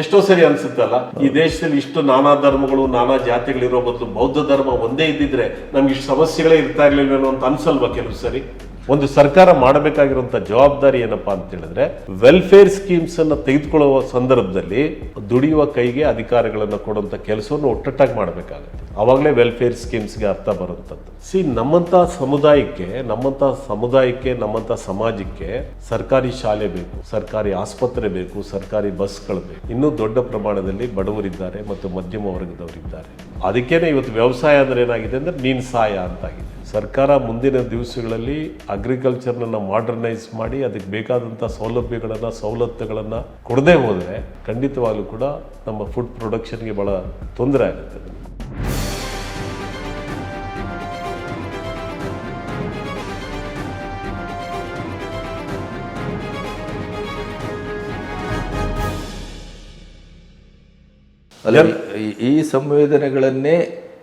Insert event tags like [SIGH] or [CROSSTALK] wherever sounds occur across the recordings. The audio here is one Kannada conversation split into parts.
ಎಷ್ಟೋ ಸರಿ ಅನ್ಸುತ್ತಲ್ಲ, ಈ ದೇಶದಲ್ಲಿ ಇಷ್ಟು ನಾನಾ ಧರ್ಮಗಳು, ನಾನಾ ಜಾತಿಗಳಿರೋ ಬದಲು ಬೌದ್ಧ ಧರ್ಮ ಒಂದೇ ಇದ್ದಿದ್ರೆ ನಮ್ಗೆ ಇಷ್ಟು ಸಮಸ್ಯೆಗಳೇ ಇರ್ತಾ ಇರ್ಲಿಲ್ವೇನೋ ಅಂತ ಅನ್ಸಲ್ವಾ ಕೆಲವು ಸರಿ? ಒಂದು ಸರ್ಕಾರ ಮಾಡಬೇಕಾಗಿರುವಂತ ಜವಾಬ್ದಾರಿ ಏನಪ್ಪಾ ಅಂತ ಹೇಳಿದ್ರೆ ವೆಲ್ಫೇರ್ ಸ್ಕೀಮ್ಸ್ ಅನ್ನ ತೆಗೆದುಕೊಳ್ಳುವ ಸಂದರ್ಭದಲ್ಲಿ ದುಡಿಯುವ ಕೈಗೆ ಅಧಿಕಾರಗಳನ್ನು ಕೊಡುವಂತ ಕೆಲಸವನ್ನು ಒಟ್ಟೊಟ್ಟಾಗಿ ಮಾಡಬೇಕಾಗುತ್ತೆ. ಅವಾಗಲೇ ವೆಲ್ಫೇರ್ ಸ್ಕೀಮ್ಸ್ಗೆ ಅರ್ಥ ಬರುವಂಥದ್ದು ಸಿ ನಮ್ಮಂತ ಸಮುದಾಯಕ್ಕೆ ನಮ್ಮಂತ ಸಮುದಾಯಕ್ಕೆ, ನಮ್ಮಂತ ಸಮಾಜಕ್ಕೆ ಸರ್ಕಾರಿ ಶಾಲೆ ಬೇಕು, ಸರ್ಕಾರಿ ಆಸ್ಪತ್ರೆ ಬೇಕು, ಸರ್ಕಾರಿ ಬಸ್ಗಳು ಬೇಕು. ಇನ್ನೂ ದೊಡ್ಡ ಪ್ರಮಾಣದಲ್ಲಿ ಬಡವರಿದ್ದಾರೆ ಮತ್ತು ಮಧ್ಯಮ ವರ್ಗದವರಿದ್ದಾರೆ. ಅದಕ್ಕೇನೆ ಇವತ್ತು ವ್ಯವಸಾಯ ಅಂದ್ರೆ ಏನಾಗಿದೆ ಅಂದ್ರೆ ನೀನ್ ಸಾಯ ಅಂತಾಗಿದೆ. ಸರ್ಕಾರ ಮುಂದಿನ ದಿವಸಗಳಲ್ಲಿ ಅಗ್ರಿಕಲ್ಚರ್ನ ಮಾಡರ್ನೈಸ್ ಮಾಡಿ ಅದಕ್ಕೆ ಬೇಕಾದಂಥ ಸೌಲಭ್ಯಗಳನ್ನು ಸವಲತ್ತುಗಳನ್ನು ಕೊಡದೇ ಹೋದರೆ ಖಂಡಿತವಾಗಲೂ ಕೂಡ ನಮ್ಮ ಫುಡ್ ಪ್ರೊಡಕ್ಷನ್ಗೆ ಭಾಳ ತೊಂದರೆ ಆಗುತ್ತೆ. ಈ ಸಂವೇದನೆಗಳನ್ನೇ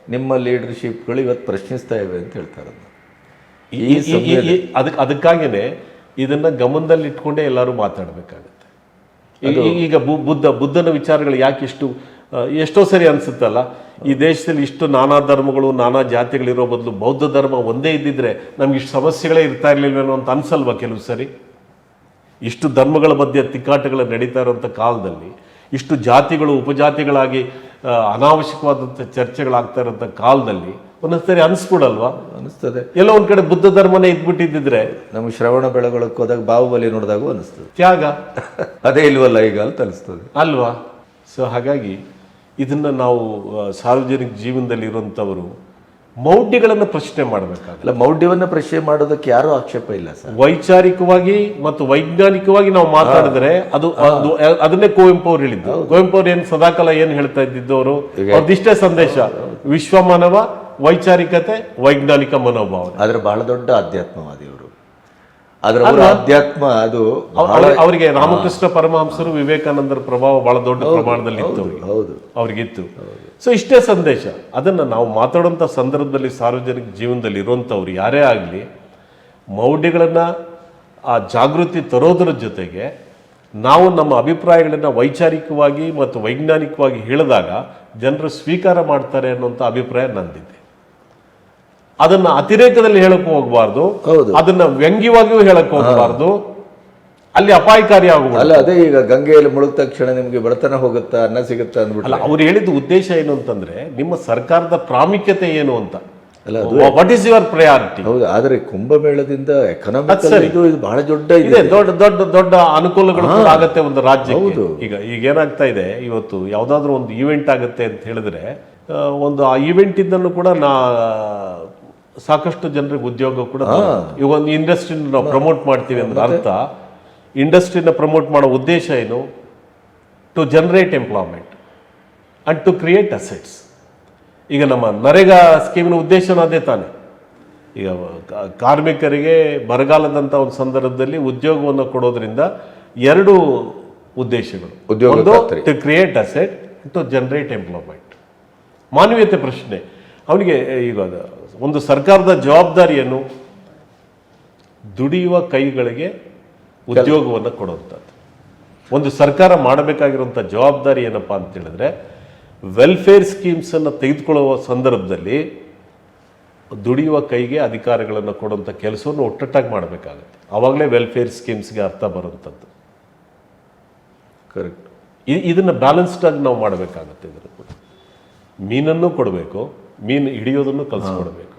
ನಿಮ್ಮ ಲೀಡರ್ಶಿಪ್ಗಳು ಇವತ್ತು ಪ್ರಶ್ನಿಸ್ತಾ ಇವೆ ಅಂತ ಹೇಳ್ತಾರೆ ಅದಕ್ಕೆ ಅದಕ್ಕಾಗಿಯೇ ಇದನ್ನ ಗಮನದಲ್ಲಿ ಇಟ್ಕೊಂಡೇ ಎಲ್ಲರೂ ಮಾತಾಡಬೇಕಾಗುತ್ತೆ. ಈಗ ಬು- ಬುದ್ಧ ಬುದ್ಧನ ವಿಚಾರಗಳು ಯಾಕೆ ಇಷ್ಟು ಎಷ್ಟೋ ಸರಿ ಅನ್ಸುತ್ತಲ್ಲ ಈ ದೇಶದಲ್ಲಿ ಇಷ್ಟು ನಾನಾ ಧರ್ಮಗಳು ನಾನಾ ಜಾತಿಗಳಿರೋ ಬದಲು ಬೌದ್ಧ ಧರ್ಮ ಒಂದೇ ಇದ್ದಿದ್ರೆ ನಮ್ಗೆ ಇಷ್ಟು ಸಮಸ್ಯೆಗಳೇ ಇರ್ತಾ ಇರ್ಲಿಲ್ವೇನೋ ಅಂತ ಅನ್ಸಲ್ವ ಕೆಲವು ಸರಿ? ಇಷ್ಟು ಧರ್ಮಗಳ ಮಧ್ಯೆ ತಿಕ್ಕಾಟಗಳು ನಡೀತಾ ಇರೋಂಥ ಕಾಲದಲ್ಲಿ ಇಷ್ಟು ಜಾತಿಗಳು ಉಪಜಾತಿಗಳಾಗಿ ಅನಾವಶ್ಯಕವಾದಂಥ ಚರ್ಚೆಗಳಾಗ್ತಾ ಇರೋಂಥ ಕಾಲದಲ್ಲಿ ಒಂದೊಂದ್ಸರಿ ಅನಿಸ್ಬಿಡಲ್ವಾ? ಅನಿಸ್ತದೆ. ಎಲ್ಲ ಒಂದು ಕಡೆ ಬುದ್ಧ ಧರ್ಮನೇ ಇದ್ಬಿಟ್ಟಿದ್ದಿದ್ರೆ ನಮಗೆ ಶ್ರವಣ ಬೆಳಗೊಳಕ್ಕೆ ಹೋದಾಗ ಬಾಹುಬಲಿ ನೋಡಿದಾಗೂ ಅನಿಸ್ತದೆ. ತ್ಯಾಗ. [LAUGHS] ಅದೇ ಇಲ್ವಲ್ಲ ಈಗ ಅಂತ ಅನಿಸ್ತದೆ. ಅಲ್ವಾ? ಸೊ ಹಾಗಾಗಿ ಇದನ್ನು ನಾವು ಸಾರ್ವಜನಿಕ ಜೀವನದಲ್ಲಿ ಇರುವಂಥವರು ಮೌಢ್ಯಗಳನ್ನು ಪ್ರಶ್ನೆ ಮಾಡಬೇಕಾಗಲ್ಲ ಮೌಢ್ಯವನ್ನು ಪ್ರಶ್ನೆ ಮಾಡೋದಕ್ಕೆ ಯಾರು ಆಕ್ಷೇಪ ಇಲ್ಲ ಸರ್. ವೈಚಾರಿಕವಾಗಿ ಮತ್ತು ವೈಜ್ಞಾನಿಕವಾಗಿ ನಾವು ಮಾತಾಡಿದ್ರೆ ಅದು ಅದು ಅದನ್ನೇ ಕುವೆಂಪು ಅವ್ರು ಹೇಳಿದ್ದು. ಕುವೆಂಪು ಅವ್ರು ಏನು ಸದಾಕಾಲ ಏನು ಹೇಳ್ತಾ ಇದ್ದಿದ್ದು ಅವರು? ಅದಿಷ್ಟೇ ಸಂದೇಶ. ವಿಶ್ವಮಾನವ ವೈಚಾರಿಕತೆ ವೈಜ್ಞಾನಿಕ ಮನೋಭಾವ ಆದ್ರೆ ಬಹಳ ದೊಡ್ಡ ಆಧ್ಯಾತ್ಮವಾದಿ ಅವರು ಆದ್ರೆ ಅವರ ಅಧ್ಯಾತ್ಮ ಅದು ಅವರಿಗೆ ರಾಮಕೃಷ್ಣ ಪರಮಹಂಸರು ವಿವೇಕಾನಂದರ ಪ್ರಭಾವ ಬಹಳ ದೊಡ್ಡ ಪ್ರಮಾಣದಲ್ಲಿ ಇತ್ತು. ಹೌದು ಅವ್ರಿಗಿತ್ತು. ಸೊ ಇಷ್ಟೇ ಸಂದೇಶ. ಅದನ್ನ ನಾವು ಮಾತಾಡುವಂಥ ಸಂದರ್ಭದಲ್ಲಿ ಸಾರ್ವಜನಿಕ ಜೀವನದಲ್ಲಿ ಇರುವಂಥವ್ರು ಯಾರೇ ಆಗಲಿ ಮೌಢ್ಯಗಳನ್ನು ಆ ಜಾಗೃತಿ ತರೋದ್ರ ಜೊತೆಗೆ ನಾವು ನಮ್ಮ ಅಭಿಪ್ರಾಯಗಳನ್ನು ವೈಚಾರಿಕವಾಗಿ ಮತ್ತು ವೈಜ್ಞಾನಿಕವಾಗಿ ಹೇಳಿದಾಗ ಜನರು ಸ್ವೀಕಾರ ಮಾಡ್ತಾರೆ ಅನ್ನುವಂಥ ಅಭಿಪ್ರಾಯ ನಂದಿದೆ. ಅದನ್ನು ಅತಿರೇಕದಲ್ಲಿ ಹೇಳಕ್ಕೆ ಹೋಗಬಾರ್ದು. ಅದನ್ನು ಅದನ್ನ ವ್ಯಂಗ್ಯವಾಗಿಯೂ ಹೇಳಕ್ಕೆ ಹೋಗಬಾರ್ದು. ಅಲ್ಲಿ ಅಪಾಯಕಾರಿ ಆಗಬಹುದು ಅಲ್ಲ ಅದೇ ಈಗ ಗಂಗೆಯಲ್ಲಿ ಮುಳುಗಿದ ತಕ್ಷಣ ನಿಮಗೆ ಬಡತನ ಹೋಗುತ್ತಾ ಅನ್ನ ಸಿಗುತ್ತಾ ಅಂದ್ಬಿಟ್ಟು ಅಲ್ಲ ಅವ್ರು ಹೇಳಿದ ಉದ್ದೇಶ ಏನು ಅಂತಂದ್ರೆ ನಿಮ್ಮ ಸರ್ಕಾರದ ಪ್ರಾಮುಖ್ಯತೆ ಏನು ಅಂತ. ಅಲ್ಲ, ವಾಟ್ ಇಸ್ ಯುವರ್ ಪ್ರಯಾರಿಟಿ ಹೌದು ಆದ್ರೆ ಕುಂಭಮೇಳದಿಂದ ಎಕನಾಮಿಕ್. ಇದು ಇದು ಬಹಳ ದೊಡ್ಡ ಇದೆ. ದೊಡ್ಡ ದೊಡ್ಡ ದೊಡ್ಡ ಅನುಕೂಲಗಳು ಆಗುತ್ತೆ ಒಂದು ರಾಜ್ಯಕ್ಕೆ. ಈಗ ಈಗ ಏನಾಗ್ತಾ ಇದೆ ಇವತ್ತು ಯಾವ್ದಾದ್ರು ಒಂದು ಈವೆಂಟ್ ಆಗುತ್ತೆ ಅಂತ ಹೇಳಿದ್ರೆ ಒಂದು ಆ ಈವೆಂಟ್ ಇಂದನೂ ಕೂಡ ನಾ ಸಾಕಷ್ಟು ಜನರಿಗೆ ಉದ್ಯೋಗ ಕೂಡ ಇವಾಗ ಈಗ ಒಂದು ಇಂಡಸ್ಟ್ರಿನ ನಾವು ಪ್ರಮೋಟ್ ಮಾಡ್ತೀವಿ ಅಂದ್ರೆ ಅರ್ಥ. ಇಂಡಸ್ಟ್ರಿನ ಪ್ರಮೋಟ್ ಮಾಡೋ ಉದ್ದೇಶ ಏನು? To generate employment and to create assets ಈಗ ನಮ್ಮ ನರೇಗಾ ಸ್ಕೀಮ್ನ ಉದ್ದೇಶನೂ ಅದೇ ತಾನೆ. ಈಗ ಕಾರ್ಮಿಕರಿಗೆ ಬರಗಾಲದಂಥ ಒಂದು ಸಂದರ್ಭದಲ್ಲಿ ಉದ್ಯೋಗವನ್ನು ಕೊಡೋದ್ರಿಂದ ಎರಡು ಉದ್ದೇಶಗಳು. ಉದ್ಯೋಗ to create asset to generate employment ಮಾನವೀಯತೆ ಪ್ರಶ್ನೆ. ಅವನಿಗೆ ಈಗ ಒಂದು ಸರ್ಕಾರದ ಜವಾಬ್ದಾರಿಯನ್ನು ದುಡಿಯುವ ಕೈಗಳಿಗೆ ಉದ್ಯೋಗವನ್ನು ಕೊಡುವಂಥದ್ದು. ಒಂದು ಸರ್ಕಾರ ಮಾಡಬೇಕಾಗಿರುವಂಥ ಜವಾಬ್ದಾರಿ ಏನಪ್ಪಾ ಅಂತ ಹೇಳಿದ್ರೆ ವೆಲ್ಫೇರ್ ಸ್ಕೀಮ್ಸನ್ನು ತೆಗೆದುಕೊಳ್ಳುವ ಸಂದರ್ಭದಲ್ಲಿ ದುಡಿಯುವ ಕೈಗೆ ಅಧಿಕಾರಗಳನ್ನು ಕೊಡುವಂಥ ಕೆಲಸವನ್ನು ಒಟ್ಟೊಟ್ಟಾಗಿ ಮಾಡಬೇಕಾಗುತ್ತೆ. ಆವಾಗಲೇ ವೆಲ್ಫೇರ್ ಸ್ಕೀಮ್ಸ್ಗೆ ಅರ್ಥ ಬರುವಂಥದ್ದು. ಕರೆಕ್ಟ್ ಇದನ್ನು ಇದನ್ನ ಬ್ಯಾಲೆನ್ಸ್ಡ್ ಆಗಿ ನಾವು ಮಾಡಬೇಕಾಗುತ್ತೆ ಇದರ ಕೂಡ. ಮೀನನ್ನು ಕೊಡಬೇಕು ಮೀನು ಹಿಡಿಯೋದನ್ನು ಕಲಿಸ್ಕೊಡ್ಬೇಕು.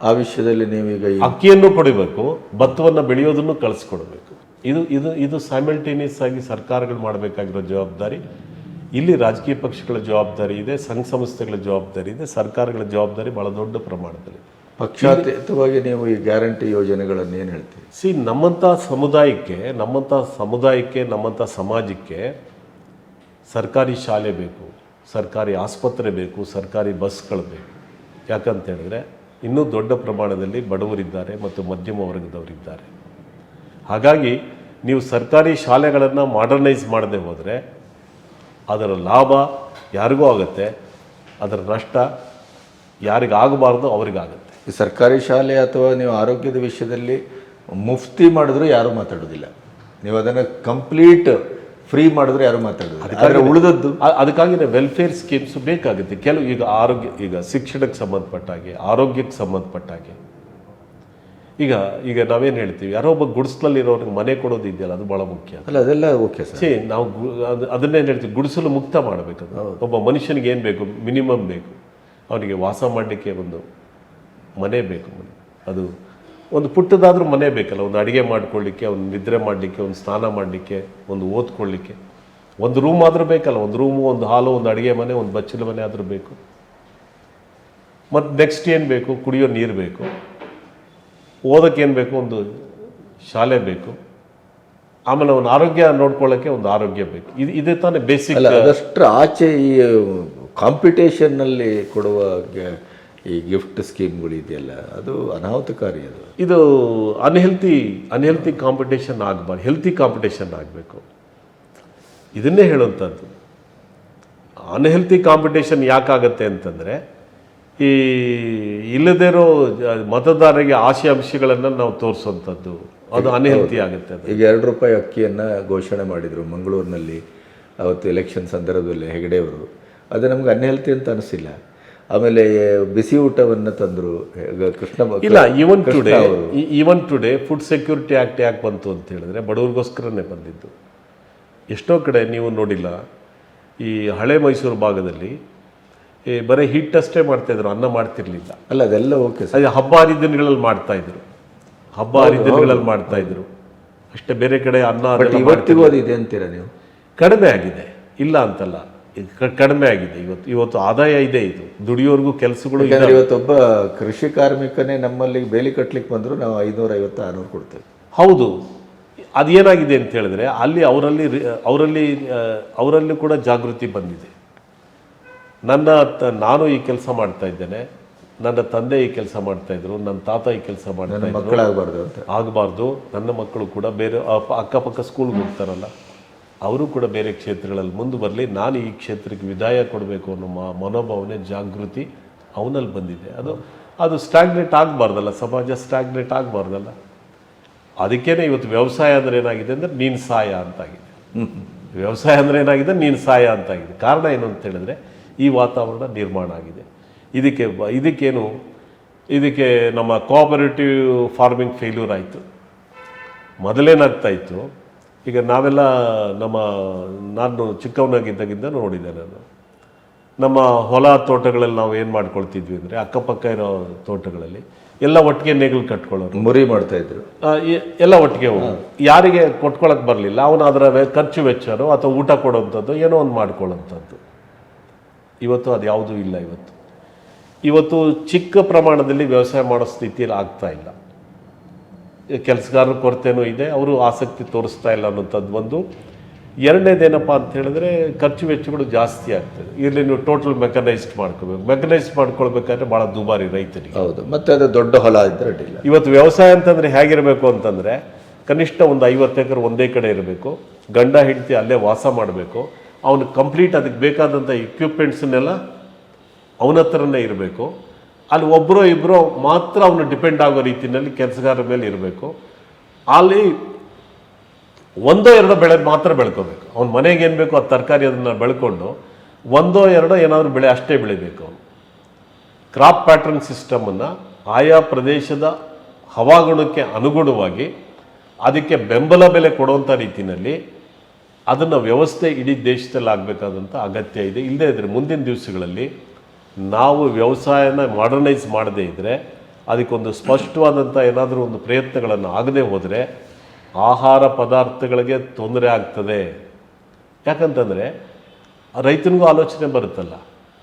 ಆ ವಿಷಯದಲ್ಲಿ ನೀವೀಗ ಈ- ಅಕ್ಕಿಯನ್ನು ಕೊಡಬೇಕು ಭತ್ತವನ್ನು ಬೆಳೆಯೋದನ್ನು ಕಳಿಸ್ಕೊಡ್ಬೇಕು. ಇದು ಇದು ಇದು ಸೈಮಲ್ಟೇನಿಯಸ್ ಆಗಿ ಸರ್ಕಾರಗಳು ಮಾಡಬೇಕಾಗಿರೋ ಜವಾಬ್ದಾರಿ. ಇಲ್ಲಿ ರಾಜಕೀಯ ಪಕ್ಷಗಳ ಜವಾಬ್ದಾರಿ ಇದೆ ಸಂಘ ಸಂಸ್ಥೆಗಳ ಜವಾಬ್ದಾರಿ ಇದೆ ಸರ್ಕಾರಗಳ ಜವಾಬ್ದಾರಿ ಬಹಳ ದೊಡ್ಡ ಪ್ರಮಾಣದಲ್ಲಿ. ಪಕ್ಷಾತೀತವಾಗಿ ನೀವು ಈ ಗ್ಯಾರಂಟಿ ಯೋಜನೆಗಳನ್ನು ಏನು ಹೇಳ್ತೀವಿ ಸಿ ನಮ್ಮಂಥ ಸಮುದಾಯಕ್ಕೆ ನಮ್ಮಂಥ ಸಮುದಾಯಕ್ಕೆ ನಮ್ಮಂಥ ಸಮಾಜಕ್ಕೆ ಸರ್ಕಾರಿ ಶಾಲೆ ಬೇಕು ಸರ್ಕಾರಿ ಆಸ್ಪತ್ರೆ ಬೇಕು ಸರ್ಕಾರಿ ಬಸ್ಗಳು ಬೇಕು. ಯಾಕಂತ ಹೇಳಿದ್ರೆ ಇನ್ನೂ ದೊಡ್ಡ ಪ್ರಮಾಣದಲ್ಲಿ ಬಡವರಿದ್ದಾರೆ ಮತ್ತು ಮಧ್ಯಮ ವರ್ಗದವರಿದ್ದಾರೆ. ಹಾಗಾಗಿ ನೀವು ಸರ್ಕಾರಿ ಶಾಲೆಗಳನ್ನು ಮಾಡರ್ನೈಸ್ ಮಾಡದೆ ಹೋದರೆ ಅದರ ಲಾಭ ಯಾರಿಗೂ ಆಗುತ್ತೆ, ಅದರ ನಷ್ಟ ಯಾರಿಗಾಗಬಾರ್ದು ಅವರಿಗಾಗುತ್ತೆ. ಈ ಸರ್ಕಾರಿ ಶಾಲೆ ಅಥವಾ ನೀವು ಆರೋಗ್ಯದ ವಿಷಯದಲ್ಲಿ ಮುಫ್ತಿ ಮಾಡಿದ್ರು ಯಾರೂ ಮಾತಾಡೋದಿಲ್ಲ. ನೀವು ಅದನ್ನು ಕಂಪ್ಲೀಟ್ ಫ್ರೀ ಮಾಡಿದ್ರೆ ಯಾರು ಮಾತಾಡೋದು ಆದರೆ ಉಳಿದದ್ದು ಅದಕ್ಕಾಗಿ ಅದಕ್ಕಾಗಿನೇ ವೆಲ್ಫೇರ್ ಸ್ಕೀಮ್ಸ್ ಬೇಕಾಗುತ್ತೆ. ಕೆಲವು ಈಗ ಆರೋಗ್ಯ ಈಗ ಶಿಕ್ಷಣಕ್ಕೆ ಸಂಬಂಧಪಟ್ಟ ಹಾಗೆ ಆರೋಗ್ಯಕ್ಕೆ ಸಂಬಂಧಪಟ್ಟ ಹಾಗೆ. ಈಗ ಈಗ ನಾವೇನು ಹೇಳ್ತೀವಿ? ಯಾರೋ ಒಬ್ಬ ಗುಡಿಸ್ಲಲ್ಲಿರೋರಿಗೆ ಮನೆ ಕೊಡೋದು ಇದೆಯಲ್ಲ ಅದು ಬಹಳ ಮುಖ್ಯ. ಅಲ್ಲ ಅದೆಲ್ಲ ಓಕೆ ಸರ್. ಸಿ ನಾವು ಅದನ್ನೇ ಅದು- ಅದನ್ನೇನು ಹೇಳ್ತೀವಿ? ಗುಡಿಸಲು ಮುಕ್ತ ಮಾಡಬೇಕು ಅದು. ಒಬ್ಬ ಮನುಷ್ಯನಿಗೆ ಏನು ಬೇಕು? ಮಿನಿಮಮ್ ಬೇಕು. ಅವನಿಗೆ ವಾಸ ಮಾಡಲಿಕ್ಕೆ ಒಂದು ಮನೆ ಬೇಕು. ಅದು ಒಂದು ಪುಟ್ಟದಾದರೂ ಮನೆ ಬೇಕಲ್ಲ ಒಂದು ಅಡುಗೆ ಮಾಡ್ಕೊಳ್ಳಿಕ್ಕೆ ಒಂದು ನಿದ್ರೆ ಮಾಡಲಿಕ್ಕೆ ಒಂದು ಸ್ನಾನ ಮಾಡಲಿಕ್ಕೆ ಒಂದು ಓದ್ಕೊಳ್ಳಿಕ್ಕೆ. ಒಂದು ರೂಮ್ ಆದರೂ ಬೇಕಲ್ಲ ಒಂದು ರೂಮು ಒಂದು ಹಾಲು ಒಂದು ಅಡುಗೆ ಮನೆ ಒಂದು ಬಚ್ಚಲ ಮನೆ ಆದರೂ ಬೇಕು. ಮತ್ತು ನೆಕ್ಸ್ಟ್ ಏನು ಬೇಕು? ಕುಡಿಯೋ ನೀರು ಬೇಕು. ಓದೋಕ್ಕೆ ಏನು ಬೇಕು? ಒಂದು ಶಾಲೆ ಬೇಕು. ಆಮೇಲೆ ಅವನ ಆರೋಗ್ಯ ನೋಡ್ಕೊಳ್ಳೋಕ್ಕೆ ಒಂದು ಆರೋಗ್ಯ ಬೇಕು. ಇದು ಇದೇ ತಾನೇ ಬೇಸಿಕ್ ಅದಷ್ಟರ ಆಚೆ ಈ ಕಾಂಪಿಟೇಷನ್ನಲ್ಲಿ ಕೊಡುವ ಈ ಗಿಫ್ಟ್ ಸ್ಕೀಮ್ಗಳಿದೆಯಲ್ಲ ಅದು ಅನಾಹುತಕಾರಿ ಅದು. ಇದು ಅನ್ಹೆಲ್ತಿ ಅನ್ಹೆಲ್ತಿ ಕಾಂಪಿಟೇಷನ್ ಆಗಬಾರ್ದು ಹೆಲ್ತಿ ಕಾಂಪಿಟೇಷನ್ ಆಗಬೇಕು. ಇದನ್ನೇ ಹೇಳುವಂಥದ್ದು. ಅನ್ಹೆಲ್ತಿ ಕಾಂಪಿಟೇಷನ್ ಯಾಕಾಗತ್ತೆ ಅಂತಂದರೆ ಈ ಇಲ್ಲದೇ ಇರೋ ಮತದಾರರಿಗೆ ಆಶೆ ಅಂಶಗಳನ್ನು ನಾವು ತೋರಿಸುವಂಥದ್ದು. ಅದು ಅನ್ಹೆಲ್ತಿ ಆಗುತ್ತೆ ಈಗ ಎರಡು ರೂಪಾಯಿ ಅಕ್ಕಿಯನ್ನು ಘೋಷಣೆ ಮಾಡಿದರು ಮಂಗಳೂರಿನಲ್ಲಿ ಅವತ್ತು ಎಲೆಕ್ಷನ್ ಸಂದರ್ಭದಲ್ಲಿ ಹೆಗಡೆಯವರು. ಅದು ನಮ್ಗೆ ಅನ್ಹೆಲ್ತಿ ಅಂತ ಅನಿಸಿಲ್ಲ. ಆಮೇಲೆ ಬಿಸಿ ಊಟವನ್ನು ತಂದರು ಕೃಷ್ಣ ಇಲ್ಲ even today even even today food security act ಯಾಕೆ ಬಂತು ಅಂತ ಹೇಳಿದ್ರೆ ಬಡವ್ರಿಗೋಸ್ಕರನೇ ಬಂದಿದ್ದು. ಎಷ್ಟೋ ಕಡೆ ನೀವು ನೋಡಿಲ್ಲ ಈ ಹಳೆ ಮೈಸೂರು ಭಾಗದಲ್ಲಿ ಈ ಬರೀ ಹಿಟ್ಟಷ್ಟೇ ಮಾಡ್ತಾಯಿದ್ರು ಅನ್ನ ಮಾಡ್ತಿರ್ಲಿಲ್ಲ. ಅಲ್ಲ ಅದೆಲ್ಲ ಓಕೆ ಸರ್ ಅದು ಹಬ್ಬ ಹರಿದಿನಗಳಲ್ಲಿ ಮಾಡ್ತಾಯಿದ್ರು ಹಬ್ಬ ಹರಿದಿನಗಳಲ್ಲಿ ಮಾಡ್ತಾಯಿದ್ರು ಅಷ್ಟೇ ಬೇರೆ ಕಡೆ ಅನ್ನ ಇವತ್ತಿಗೂ ಇದೆ ಅಂತೀರಾ ನೀವು? ಕಡಿಮೆ ಆಗಿದೆ. ಇಲ್ಲ ಅಂತಲ್ಲ. ಕಡಿಮೆ ಆಗಿದೆ. ಇವತ್ತು ಇವತ್ತು ಆದಾಯ ಇದೆ ಇದು. ದುಡಿಯೋರ್ಗೂ ಕೆಲಸಗಳು ಇವತ್ತೊಬ್ಬ ಕೃಷಿ ಕಾರ್ಮಿಕನೇ ನಮ್ಮಲ್ಲಿ ಬೇಲಿ ಕಟ್ಲಿಕ್ಕೆ ಬಂದ್ರು ನಾವು ಐನೂರ ಐವತ್ತು ಆರ್ನೂರು ಕೊಡ್ತೇವೆ. ಹೌದು. ಅದು ಏನಾಗಿದೆ ಅಂತ ಹೇಳಿದ್ರೆ ಅಲ್ಲಿ ಅವರಲ್ಲಿ ಅವರಲ್ಲಿ ಅವರಲ್ಲಿ ಕೂಡ ಜಾಗೃತಿ ಬಂದಿದೆ. ನನ್ನ ತ- ನಾನು ಈ ಕೆಲಸ ಮಾಡ್ತಾ ಇದ್ದೇನೆ. ನನ್ನ ತಂದೆ ಈ ಕೆಲಸ ಮಾಡ್ತಾ ಇದ್ರು. ನನ್ನ ತಾತ ಈ ಕೆಲಸ ಮಾಡ್ತಾ ಇದ್ರು. ಆಗಬಾರ್ದು. ನನ್ನ ಮಕ್ಕಳು ಕೂಡ ಬೇರೆ ಅಕ್ಕಪಕ್ಕ ಸ್ಕೂಲ್ಗೆ ಹೋಗ್ತಾರಲ್ಲ. ಅವರು ಕೂಡ ಬೇರೆ ಕ್ಷೇತ್ರಗಳಲ್ಲಿ ಮುಂದೆ ಬರಲಿ. ನಾನು ಈ ಕ್ಷೇತ್ರಕ್ಕೆ ವಿದಾಯ ಕೊಡಬೇಕು ಅನ್ನೋ ಮನೋಭಾವನೆ, ಜಾಗೃತಿ ಅವನಲ್ಲಿ ಬಂದಿದೆ. ಅದು ಅದು ಸ್ಟ್ಯಾಗ್ನೇಟ್ ಆಗಬಾರ್ದಲ್ಲ. ಸಮಾಜ ಸ್ಟ್ಯಾಗ್ನೇಟ್ ಆಗಬಾರ್ದಲ್ಲ. ಅದಕ್ಕೇನೆ ಇವತ್ತು ವ್ಯವಸಾಯ ಅಂದರೆ ಏನಾಗಿದೆ ಅಂದರೆ ನೀನು ಸಾಯ ಅಂತಾಗಿದೆ. ವ್ಯವಸಾಯ ಅಂದರೆ ಏನಾಗಿದೆ? ನೀನು ಸಾಯ ಅಂತಾಗಿದೆ. ಕಾರಣ ಏನು ಅಂತ ಹೇಳಿದ್ರೆ ಈ ವಾತಾವರಣ ನಿರ್ಮಾಣ ಆಗಿದೆ. ಇದಕ್ಕೆ ಇದಕ್ಕೇನು, ಇದಕ್ಕೆ ನಮ್ಮ ಕೋಆಪರೇಟಿವ್ ಫಾರ್ಮಿಂಗ್ ಫೇಲ್ಯೂರ್ ಆಯಿತು. ಮೊದಲೇನಾಗ್ತಾ ಇತ್ತು? ಈಗ ನಾವೆಲ್ಲ ನಮ್ಮ ನಾನು ಚಿಕ್ಕವನಾಗಿದ್ದಾಗಿಂದ ನೋಡಿದೆ ನಾನು. ನಮ್ಮ ಹೊಲ ತೋಟಗಳಲ್ಲಿ ನಾವು ಏನು ಮಾಡ್ಕೊಳ್ತಿದ್ವಿ ಅಂದರೆ ಅಕ್ಕಪಕ್ಕ ಇರೋ ತೋಟಗಳಲ್ಲಿ ಎಲ್ಲ ಒಟ್ಟಿಗೆ ನೇಗಿಲು ಕಟ್ಕೊಳ್ಳೋರು. ಮುರಿ ಮಾಡ್ತಾ ಇದ್ರು. ಎಲ್ಲ ಒಟ್ಟಿಗೆ ಯಾರಿಗೆ ಕೊಟ್ಕೊಳಕ್ ಬರಲಿಲ್ಲ ಅವನು ಅದರ ಖರ್ಚು ವೆಚ್ಚನೋ ಅಥವಾ ಊಟ ಕೊಡೋವಂಥದ್ದು ಏನೋ ಒಂದು ಮಾಡ್ಕೊಳ್ಳೋಂಥದ್ದು. ಇವತ್ತು ಅದು ಯಾವುದೂ ಇಲ್ಲ ಇವತ್ತು. ಇವತ್ತು ಚಿಕ್ಕ ಪ್ರಮಾಣದಲ್ಲಿ ವ್ಯವಸಾಯ ಮಾಡೋ ಸ್ಥಿತಿಯಲ್ಲಿ ಆಗ್ತಾ ಇಲ್ಲ. ಕೆಲಸಗಾರರ ಕೊರತೆನೂ ಇದೆ ಅವರು ಆಸಕ್ತಿ ತೋರಿಸ್ತಾ ಇಲ್ಲ ಅನ್ನೋಂಥದ್ದು ಒಂದು. ಎರಡನೇದೇನಪ್ಪ ಅಂತ ಹೇಳಿದ್ರೆ ಖರ್ಚು ವೆಚ್ಚಗಳು ಜಾಸ್ತಿ ಆಗ್ತದೆ. ಇಲ್ಲಿ ನೀವು ಟೋಟಲ್ ಮೆಕನೈಸ್ಡ್ ಮಾಡ್ಕೋಬೇಕು. ಮೆಕನೈಸ್ ಮಾಡ್ಕೊಳ್ಬೇಕಾದ್ರೆ ಭಾಳ ದುಬಾರಿ ರೈತರಿಗೆ. ಹೌದು ಮತ್ತೆ ಅದು ದೊಡ್ಡ ಹೊಲ ಇದ್ದರೆ ಅಡ್ಡಿಲ್ಲ. ಇವತ್ತು ವ್ಯವಸಾಯ ಅಂತಂದ್ರೆ ಹೇಗಿರಬೇಕು ಅಂತಂದ್ರೆ ಕನಿಷ್ಠ ಒಂದು ಐವತ್ತು ಎಕರೆ ಒಂದೇ ಕಡೆ ಇರಬೇಕು. ಗಂಡ ಹೆಂಡತಿ ಅಲ್ಲೇ ವಾಸ ಮಾಡಬೇಕು. ಅವನು ಕಂಪ್ಲೀಟ್ ಅದಕ್ಕೆ ಬೇಕಾದಂಥ ಇಕ್ವಿಪ್ಮೆಂಟ್ಸನ್ನೆಲ್ಲ ಅವನ ಹತ್ರನೇ ಇರಬೇಕು. ಅಲ್ಲಿ ಒಬ್ಬರು ಇಬ್ಬರು ಮಾತ್ರ ಅವನು ಡಿಪೆಂಡ್ ಆಗೋ ರೀತಿಯಲ್ಲಿ ಕೆಲಸಗಾರರ ಮೇಲೆ ಇರಬೇಕು. ಅಲ್ಲಿ ಒಂದೋ ಎರಡೋ ಬೆಳೆ ಮಾತ್ರ ಬೆಳ್ಕೋಬೇಕು. ಅವ್ನ ಮನೆಗೆ ಏನು ಬೇಕೋ ಅದು ತರಕಾರಿ ಅದನ್ನು ಬೆಳ್ಕೊಂಡು ಒಂದೋ ಎರಡೋ ಏನಾದರೂ ಬೆಳೆ ಅಷ್ಟೇ ಬೆಳಿಬೇಕು ಅವನು. ಕ್ರಾಪ್ ಪ್ಯಾಟರ್ನ್ ಸಿಸ್ಟಮನ್ನು ಆಯಾ ಪ್ರದೇಶದ ಹವಾಗುಣಕ್ಕೆ ಅನುಗುಣವಾಗಿ ಅದಕ್ಕೆ ಬೆಂಬಲ ಬೆಲೆ ಕೊಡುವಂಥ ರೀತಿಯಲ್ಲಿ ಅದನ್ನು ವ್ಯವಸ್ಥೆ ಇಡೀ ದೇಶದಲ್ಲಿ ಆಗಬೇಕಾದಂಥ ಅಗತ್ಯ ಇದೆ. ಇಲ್ಲದೇ ಇದ್ದರೆ ಮುಂದಿನ ದಿವಸಗಳಲ್ಲಿ ನಾವು ವ್ಯವಸಾಯನ ಮಾಡರ್ನೈಸ್ ಮಾಡದೇ ಇದ್ದರೆ ಅದಕ್ಕೊಂದು ಸ್ಪಷ್ಟವಾದಂಥ ಏನಾದರೂ ಒಂದು ಪ್ರಯತ್ನಗಳನ್ನು ಆಗದೆ ಹೋದರೆ ಆಹಾರ ಪದಾರ್ಥಗಳಿಗೆ ತೊಂದರೆ ಆಗ್ತದೆ. ಯಾಕಂತಂದರೆ ರೈತನಿಗೂ ಆಲೋಚನೆ ಬರುತ್ತಲ್ಲ,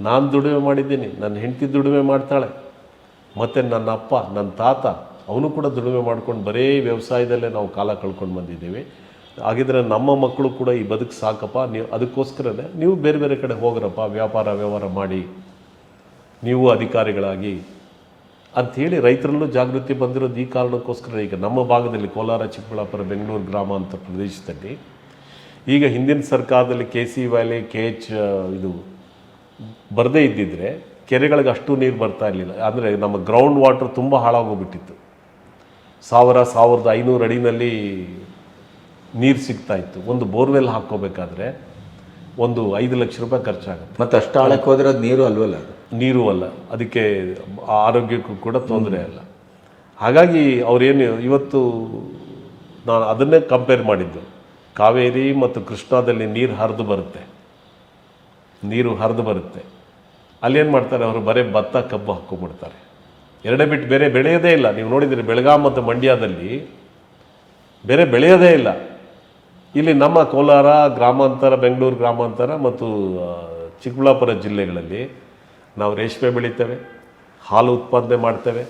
ನಾನು ದುಡಿಮೆ ಮಾಡಿದ್ದೀನಿ ನನ್ನ ಹೆಂಡತಿ ದುಡಿಮೆ ಮಾಡ್ತಾಳೆ, ಮತ್ತು ನನ್ನ ಅಪ್ಪ, ನನ್ನ ತಾತ, ಅವನು ಕೂಡ ದುಡಿಮೆ ಮಾಡ್ಕೊಂಡು ಬರೀ ವ್ಯವಸಾಯದಲ್ಲೇ ನಾವು ಕಾಲ ಕಳ್ಕೊಂಡು ಬಂದಿದ್ದೀವಿ. ಹಾಗಿದ್ರೆ ನಮ್ಮ ಮಕ್ಕಳು ಕೂಡ ಈ ಬದುಕು ಸಾಕಪ್ಪ, ನೀವು ಅದಕ್ಕೋಸ್ಕರನೇ ನೀವು ಬೇರೆ ಬೇರೆ ಕಡೆ ಹೋಗ್ರಪ್ಪ, ವ್ಯಾಪಾರ ವ್ಯವಹಾರ ಮಾಡಿ. ನೀವು ಅಧಿಕಾರಿಗಳಾಗಿ. ಅಂಥೇಳಿ ರೈತರಲ್ಲೂ ಜಾಗೃತಿ ಬಂದಿರೋದು ಈ ಕಾರಣಕ್ಕೋಸ್ಕರ ಈಗ ನಮ್ಮ ಭಾಗದಲ್ಲಿ ಕೋಲಾರ, ಚಿಕ್ಕಬಳ್ಳಾಪುರ, ಬೆಂಗಳೂರು ಗ್ರಾಮಾಂತರ ಪ್ರದೇಶದಲ್ಲಿ. ಈಗ ಹಿಂದಿನ ಸರ್ಕಾರದಲ್ಲಿ K C valley K H ಇದು ಬರದೇ ಇದ್ದಿದ್ರೆ ಕೆರೆಗಳಿಗೆ ಅಷ್ಟು ನೀರು ಬರ್ತಾ ಇರಲಿಲ್ಲ. ಅಂದರೆ ನಮ್ಮ ಗ್ರೌಂಡ್ ವಾಟರ್ ತುಂಬ ಹಾಳಾಗೋಗ್ಬಿಟ್ಟಿತ್ತು. ಸಾವಿರ, ಸಾವಿರದ ಐನೂರು ಅಡಿನಲ್ಲಿ ನೀರು ಸಿಗ್ತಾ ಇತ್ತು. ಒಂದು ಬೋರ್ವೆಲ್ ಹಾಕ್ಕೋಬೇಕಾದ್ರೆ ಒಂದು ಐದು ಲಕ್ಷ ರೂಪಾಯಿ ಖರ್ಚಾಗುತ್ತೆ. ಮತ್ತು ಅಷ್ಟು ಆಳಕ್ಕೆ ಹೋದ್ರೆ ಅದು ನೀರು ಅಲ್ವಲ್ಲ ನೀರು ಅಲ್ಲ. ಅದಕ್ಕೆ ಆರೋಗ್ಯಕ್ಕೂ ಕೂಡ ತೊಂದರೆ ಅಲ್ಲ. ಹಾಗಾಗಿ ಅವರೇನು ಇವತ್ತು ನಾನು ಅದನ್ನೇ ಕಂಪೇರ್ ಮಾಡಿದ್ದು. ಕಾವೇರಿ ಮತ್ತು ಕೃಷ್ಣಾದಲ್ಲಿ ನೀರು ಹರಿದು ಬರುತ್ತೆ. ನೀರು ಹರಿದು ಬರುತ್ತೆ. ಅಲ್ಲಿ ಏನು ಮಾಡ್ತಾರೆ ಅವರು? ಬರೀ ಭತ್ತ ಕಬ್ಬು ಹಾಕ್ಕೊಂಬಿಡ್ತಾರೆ ಎರಡೇ ಬಿಟ್ಟು ಬೇರೆ ಬೆಳೆಯೋದೇ ಇಲ್ಲ. ನೀವು ನೋಡಿದರೆ ಬೆಳಗಾಂ ಮತ್ತು ಮಂಡ್ಯದಲ್ಲಿ ಬೇರೆ ಬೆಳೆಯೋದೇ ಇಲ್ಲ. ಇಲ್ಲಿ ನಮ್ಮ ಕೋಲಾರ ಗ್ರಾಮಾಂತರ, ಬೆಂಗಳೂರು ಗ್ರಾಮಾಂತರ ಮತ್ತು ಚಿಕ್ಕಬಳ್ಳಾಪುರ ಜಿಲ್ಲೆಗಳಲ್ಲಿ ನಾವು ರೇಷ್ಮೆ ಬೆಳಿತೇವೆ, ಹಾಲು ಉತ್ಪಾದನೆ ಮಾಡ್ತೇವೆ,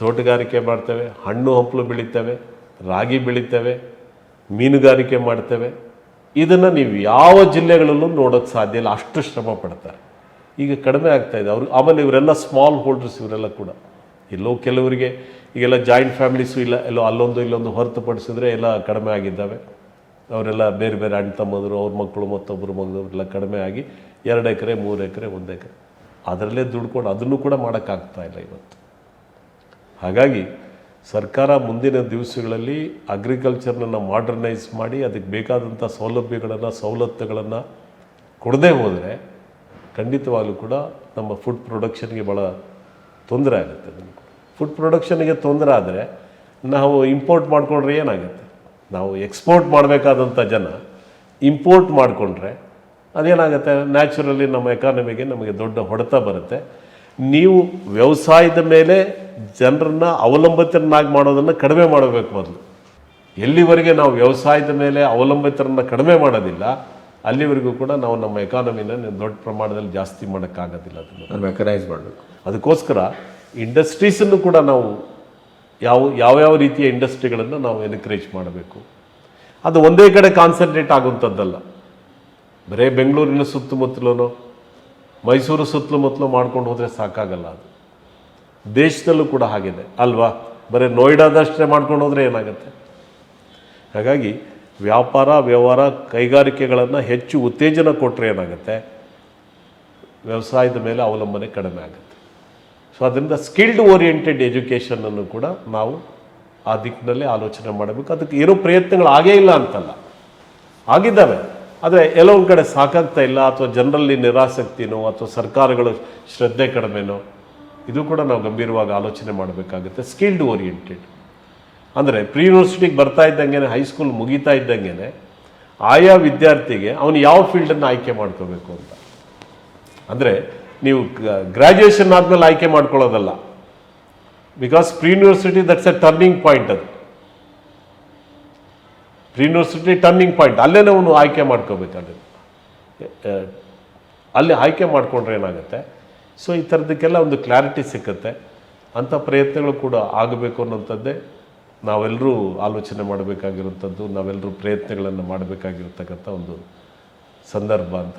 ತೋಟಗಾರಿಕೆ ಮಾಡ್ತೇವೆ, ಹಣ್ಣು ಹಂಪಲು ಬೆಳಿತೇವೆ, ರಾಗಿ ಬೆಳಿತೇವೆ, ಮೀನುಗಾರಿಕೆ ಮಾಡ್ತೇವೆ. ಇದನ್ನು ನೀವು ಯಾವ ಜಿಲ್ಲೆಗಳಲ್ಲೂ ನೋಡೋಕ್ಕೆ ಸಾಧ್ಯ ಇಲ್ಲ, ಅಷ್ಟು ಶ್ರಮ ಪಡ್ತಾರೆ. ಈಗ ಕಡಿಮೆ ಆಗ್ತಾ ಇದೆ. ಅವರು, ಆಮೇಲೆ ಇವರೆಲ್ಲ ಸ್ಮಾಲ್ ಹೋಲ್ಡರ್ಸ್ ಇವರೆಲ್ಲ ಕೂಡ. ಎಲ್ಲೋ ಕೆಲವರಿಗೆ, ಈಗೆಲ್ಲ ಜಾಯಿಂಟ್ ಫ್ಯಾಮಿಲೀಸು ಇಲ್ಲ, ಎಲ್ಲೋ ಅಲ್ಲೊಂದು ಇಲ್ಲೊಂದು ಹೊರತುಪಡಿಸಿದ್ರೆ ಎಲ್ಲ ಕಡಿಮೆ ಆಗಿದ್ದಾವೆ. ಅವರೆಲ್ಲ ಬೇರೆ ಬೇರೆ ಅಣ್ಣ ತಮ್ಮಂದರು, ಅವ್ರ ಮಕ್ಕಳು ಮತ್ತೊಬ್ಬರು ಮಗದವ್ರೆಲ್ಲ ಕಡಿಮೆ ಆಗಿ ಎರಡು ಎಕರೆ, ಮೂರು ಎಕರೆ, ಒಂದು ಎಕರೆ. ಅದರಲ್ಲೇ ದುಡ್ಕೊಂಡು ಅದನ್ನು ಕೂಡ ಮಾಡೋಕ್ಕಾಗ್ತಾ ಇಲ್ಲ ಇವತ್ತು. ಹಾಗಾಗಿ ಸರ್ಕಾರ ಮುಂದಿನ ದಿವಸಗಳಲ್ಲಿ ಅಗ್ರಿಕಲ್ಚರ್ನನ್ನು ಮಾಡರ್ನೈಸ್ ಮಾಡಿ ಅದಕ್ಕೆ ಬೇಕಾದಂಥ ಸೌಲಭ್ಯಗಳನ್ನು, ಸವಲತ್ತುಗಳನ್ನು ಕೊಡದೇ ಹೋದರೆ ಖಂಡಿತವಾಗಲೂ ಕೂಡ ನಮ್ಮ ಫುಡ್ ಪ್ರೊಡಕ್ಷನ್ಗೆ ಭಾಳ ತೊಂದರೆ ಆಗುತ್ತೆ ಫುಡ್ ಪ್ರೊಡಕ್ಷನ್ಗೆ ತೊಂದರೆ ಆದರೆ ನಾವು ಇಂಪೋರ್ಟ್ ಮಾಡಿಕೊಂಡ್ರೆ ಏನಾಗುತ್ತೆ? ನಾವು ಎಕ್ಸ್ಪೋರ್ಟ್ ಮಾಡಬೇಕಾದಂಥ ಜನ ಇಂಪೋರ್ಟ್ ಮಾಡಿಕೊಂಡ್ರೆ ಅದೇನಾಗುತ್ತೆ? ನ್ಯಾಚುರಲಿ ನಮ್ಮ ಎಕಾನಮಿಗೆ ನಮಗೆ ದೊಡ್ಡ ಹೊಡೆತ ಬರುತ್ತೆ. ನೀವು ವ್ಯವಸಾಯದ ಮೇಲೆ ಜನರನ್ನ ಅವಲಂಬಿತರನ್ನಾಗಿ ಮಾಡೋದನ್ನು ಕಡಿಮೆ ಮಾಡಬೇಕು ಮೊದಲು. ಎಲ್ಲಿವರೆಗೆ ನಾವು ವ್ಯವಸಾಯದ ಮೇಲೆ ಅವಲಂಬಿತರನ್ನ ಕಡಿಮೆ ಮಾಡೋದಿಲ್ಲ ಅಲ್ಲಿವರೆಗೂ ಕೂಡ ನಾವು ನಮ್ಮ ಎಕಾನಮಿನ ದೊಡ್ಡ ಪ್ರಮಾಣದಲ್ಲಿ ಜಾಸ್ತಿ ಮಾಡೋಕ್ಕಾಗೋದಿಲ್ಲ ಅದನ್ನು. ನಾನು ಮೆಕನೈಸ್ ಮಾಡಬೇಕು. ಅದಕ್ಕೋಸ್ಕರ ಇಂಡಸ್ಟ್ರೀಸನ್ನು ಕೂಡ ನಾವು ಯಾವ ಯಾವ್ಯಾವ ರೀತಿಯ ಇಂಡಸ್ಟ್ರಿಗಳನ್ನು ನಾವು ಎನ್ಕರೇಜ್ ಮಾಡಬೇಕು? ಅದು ಒಂದೇ ಕಡೆ ಕಾನ್ಸಂಟ್ರೇಟ್ ಆಗುವಂಥದ್ದಲ್ಲ ಬರೀ ಬೆಂಗಳೂರಿನ ಸುತ್ತಮುತ್ತಲೂ ಮೈಸೂರು ಸುತ್ತಮುತ್ತಲು ಮಾಡ್ಕೊಂಡು ಹೋದರೆ ಸಾಕಾಗಲ್ಲ ಅದು. ದೇಶದಲ್ಲೂ ಕೂಡ ಹಾಗಿದೆ. ಅಲ್ವಾ? ಬರೀ ನೋಯ್ಡಾದಷ್ಟೇ ಮಾಡ್ಕೊಂಡು ಹೋದರೆ ಏನಾಗುತ್ತೆ? ಹಾಗಾಗಿ ವ್ಯಾಪಾರ, ವ್ಯವಹಾರ, ಕೈಗಾರಿಕೆಗಳನ್ನು ಹೆಚ್ಚು ಉತ್ತೇಜನ ಕೊಟ್ಟರೆ ಏನಾಗುತ್ತೆ? ವ್ಯವಸಾಯದ ಮೇಲೆ ಅವಲಂಬನೆ ಕಡಿಮೆ ಆಗುತ್ತೆ. ಸೊ ಅದರಿಂದ ಸ್ಕಿಲ್ಡ್ ಓರಿಯೆಂಟೆಡ್ ಎಜುಕೇಷನನ್ನು ಕೂಡ ನಾವು ಆ ದಿಕ್ಕಿನಲ್ಲಿ ಆಲೋಚನೆ ಮಾಡಬೇಕು. ಅದಕ್ಕೆ ಏನೋ ಪ್ರಯತ್ನಗಳು ಆಗೇ ಇಲ್ಲ ಅಂತಲ್ಲ. ಆಗಿದ್ದಾವೆ. ಆದರೆ ಎಲ್ಲೋ ಒಂದು ಕಡೆ ಸಾಕಾಗ್ತಾ ಇಲ್ಲ ಅಥವಾ ಜನರಲ್ಲಿ ನಿರಾಸಕ್ತಿನೋ ಅಥವಾ ಸರ್ಕಾರಗಳು ಶ್ರದ್ಧೆ ಕಡಿಮೆನೋ, ಇದು ಕೂಡ ನಾವು ಗಂಭೀರವಾಗಿ ಆಲೋಚನೆ ಮಾಡಬೇಕಾಗುತ್ತೆ. ಸ್ಕಿಲ್ಡ್ ಓರಿಯೆಂಟೆಡ್ ಅಂದರೆ ಪ್ರೀ ಯೂನಿವರ್ಸಿಟಿಗೆ ಬರ್ತಾ ಇದ್ದಂಗೆ ಹೈಸ್ಕೂಲ್ ಮುಗೀತಾ ಇದ್ದಂಗೆ ಆಯಾ ವಿದ್ಯಾರ್ಥಿಗೆ ಅವನು ಯಾವ ಫೀಲ್ಡನ್ನು ಆಯ್ಕೆ ಮಾಡ್ಕೋಬೇಕು ಅಂತ. ಅಂದರೆ ನೀವು ಗ್ರ್ಯಾಜುಯೇಷನ್ ಆದಮೇಲೆ ಆಯ್ಕೆ ಮಾಡ್ಕೊಳ್ಳೋದಲ್ಲ. Because pre university that's a turning point ಅದು. ಪ್ರೀ ಯೂನಿವರ್ಸಿಟಿ ಟರ್ನಿಂಗ್ ಪಾಯಿಂಟ್ ಅಲ್ಲೇ ಅವನು ಆಯ್ಕೆ ಮಾಡ್ಕೋಬೇಕಲ್ಲಿ ಅಲ್ಲಿ ಆಯ್ಕೆ ಮಾಡಿಕೊಂಡ್ರೆ ಏನಾಗುತ್ತೆ? ಸೊ ಈ ಥರದಕ್ಕೆಲ್ಲ ಒಂದು ಕ್ಲಾರಿಟಿ ಸಿಕ್ಕತ್ತೆ. ಅಂಥ ಪ್ರಯತ್ನಗಳು ಕೂಡ ಆಗಬೇಕು ಅನ್ನೋಂಥದ್ದೇ ನಾವೆಲ್ಲರೂ ಆಲೋಚನೆ ಮಾಡಬೇಕಾಗಿರುವಂಥದ್ದು, ನಾವೆಲ್ಲರೂ ಪ್ರಯತ್ನಗಳನ್ನು ಮಾಡಬೇಕಾಗಿರ್ತಕ್ಕಂಥ ಒಂದು ಸಂದರ್ಭ ಅಂತ